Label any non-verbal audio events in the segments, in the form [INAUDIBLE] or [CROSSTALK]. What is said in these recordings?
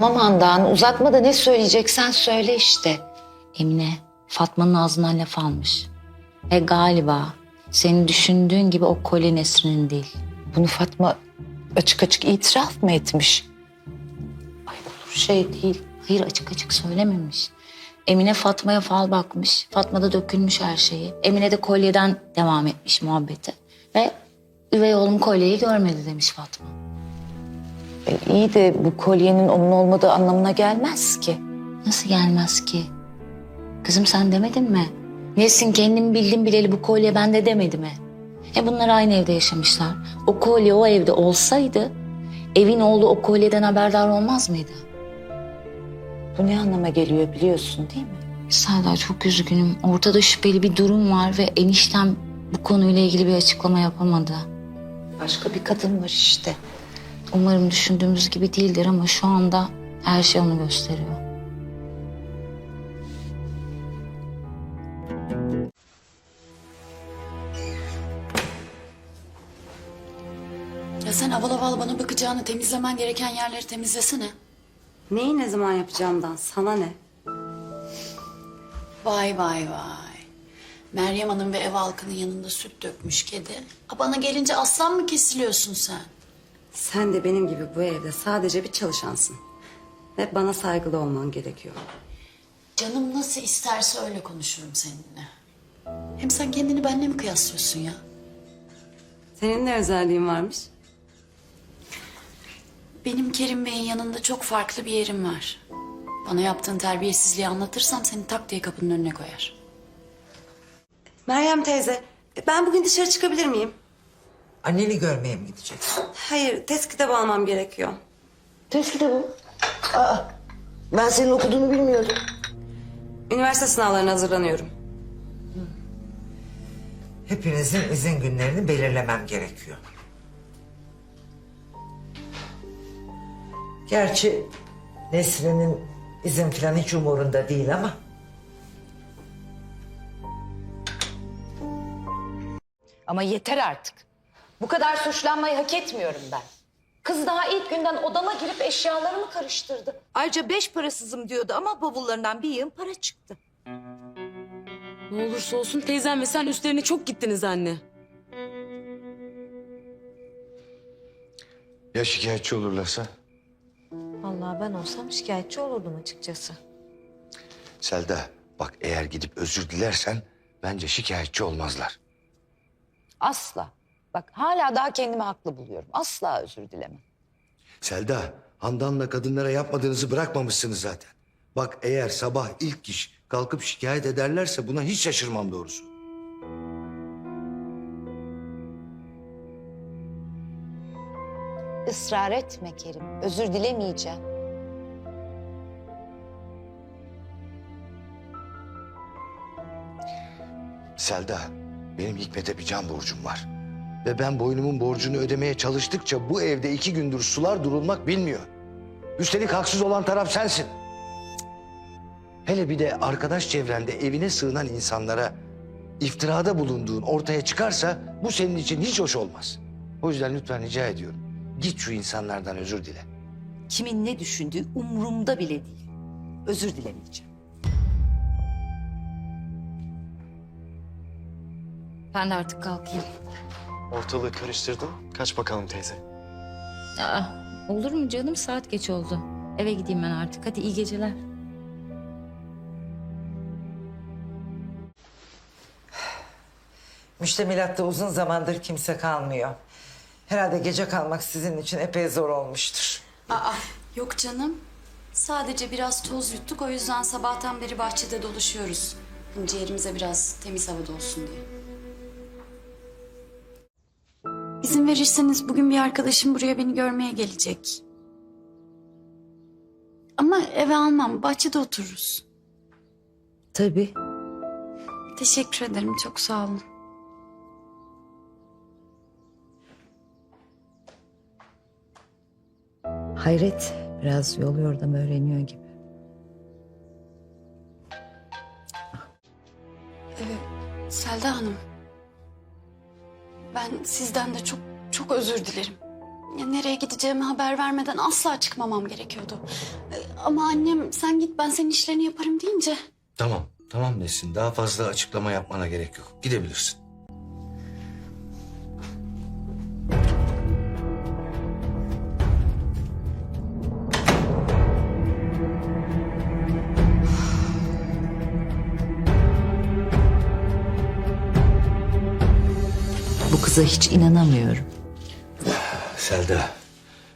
Tamam Handan uzatma da ne söyleyeceksen söyle işte. Emine Fatma'nın ağzından laf almış. Ve galiba senin düşündüğün gibi o kolye Nesrin'in değil. Bunu Fatma açık açık itiraf mı etmiş? Ay olur şey değil. Hayır açık açık söylememiş. Emine Fatma'ya fal bakmış. Fatma da dökülmüş her şeyi. Emine de kolyeden devam etmiş muhabbete. Ve üvey oğlum kolyeyi görmedi demiş Fatma. E, iyi de bu kolyenin onun olmadığı anlamına gelmez ki. Nasıl gelmez ki? Kızım sen demedin mi? Nesin kendim bildim bileli bu kolye bende demedi mi? E bunlar aynı evde yaşamışlar. O kolye o evde olsaydı evin oğlu o kolyeden haberdar olmaz mıydı? Bu ne anlama geliyor biliyorsun değil mi? Selda çok üzgünüm. Ortada şüpheli bir durum var ve eniştem bu konuyla ilgili bir açıklama yapamadı. Başka bir kadın var işte. Umarım düşündüğümüz gibi değildir ama şu anda her şey onu gösteriyor. Ya sen aval aval bana bakacağını temizlemen gereken yerleri temizlesene. Neyi ne zaman yapacağımdan sana ne? Vay vay vay. Meryem Hanım ve ev halkının yanında süt dökmüş kedi. A bana gelince aslan mı kesiliyorsun sen? Sen de benim gibi bu evde sadece bir çalışansın. Ve bana saygılı olman gerekiyor. Canım nasıl isterse öyle konuşurum seninle. Hem sen kendini benimle mi kıyaslıyorsun ya? Senin ne özelliğin varmış? Benim Kerim Bey'in yanında çok farklı bir yerim var. Bana yaptığın terbiyesizliği anlatırsam seni tak diye kapının önüne koyar. Meryem teyze, ben bugün dışarı çıkabilir miyim? Anneni görmeye mi gideceksin? Hayır, test kitabı almam gerekiyor. Test kitabı. Aa, ben senin okuduğunu bilmiyordum. Üniversite sınavlarına hazırlanıyorum. Hepinizin izin günlerini belirlemem gerekiyor. Gerçi Nesrin'in izin falan hiç umurunda değil ama... Ama yeter artık. Bu kadar suçlanmayı hak etmiyorum ben. Kız daha ilk günden odama girip eşyalarımı karıştırdı. Ayrıca beş parasızım diyordu ama bavullarından bir yığın para çıktı. Ne olursa olsun teyzem ve sen üstlerine çok gittiniz anne. Ya şikayetçi olurlarsa? Vallahi ben olsam şikayetçi olurdum açıkçası. Selda bak eğer gidip özür dilersen bence şikayetçi olmazlar. Asla. Bak hala daha kendimi haklı buluyorum. Asla özür dilemem. Selda Handan'la kadınlara yapmadığınızı bırakmamışsınız zaten. Bak eğer sabah ilk iş kalkıp şikayet ederlerse buna hiç şaşırmam doğrusu. Israr etme Kerim. Özür dilemeyeceğim. Selda benim Hikmet'e bir can borcum var. Ve ben boynumun borcunu ödemeye çalıştıkça bu evde iki gündür sular durulmak bilmiyor. Üstelik haksız olan taraf sensin. Hele bir de arkadaş çevrende evine sığınan insanlara iftirada bulunduğun ortaya çıkarsa bu senin için hiç hoş olmaz. O yüzden lütfen rica ediyorum. Git şu insanlardan özür dile. Kimin ne düşündüğü umurumda bile değil. Özür dilemeyeceğim. Ben de artık kalkayım. Ortalığı karıştırdın. Kaç bakalım teyze. Aa, olur mu canım saat geç oldu. Eve gideyim ben artık. Hadi iyi geceler. [SIGHS] Müştemilatta uzun zamandır kimse kalmıyor. Herhalde gece kalmak sizin için epey zor olmuştur. Aa yok canım. Sadece biraz toz yuttuk o yüzden sabahtan beri bahçede dolaşıyoruz. Ciğerimize biraz temiz havada olsun diye. İzin verirseniz bugün bir arkadaşım buraya beni görmeye gelecek. Ama eve almam, bahçede otururuz. Tabii. Teşekkür ederim, çok sağ olun. Hayret. Biraz yol yordam öğreniyor gibi. Selda Hanım. Ben sizden de çok çok özür dilerim. Ya nereye gideceğimi haber vermeden asla çıkmamam gerekiyordu. Ama annem sen git ben senin işlerini yaparım deyince. Tamam, tamam Nesin. Daha fazla açıklama yapmana gerek yok. Gidebilirsin. Bu kıza hiç inanamıyorum. Selda,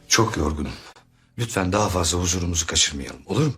çok yorgunum. Lütfen daha fazla huzurumuzu kaçırmayalım, olur mu?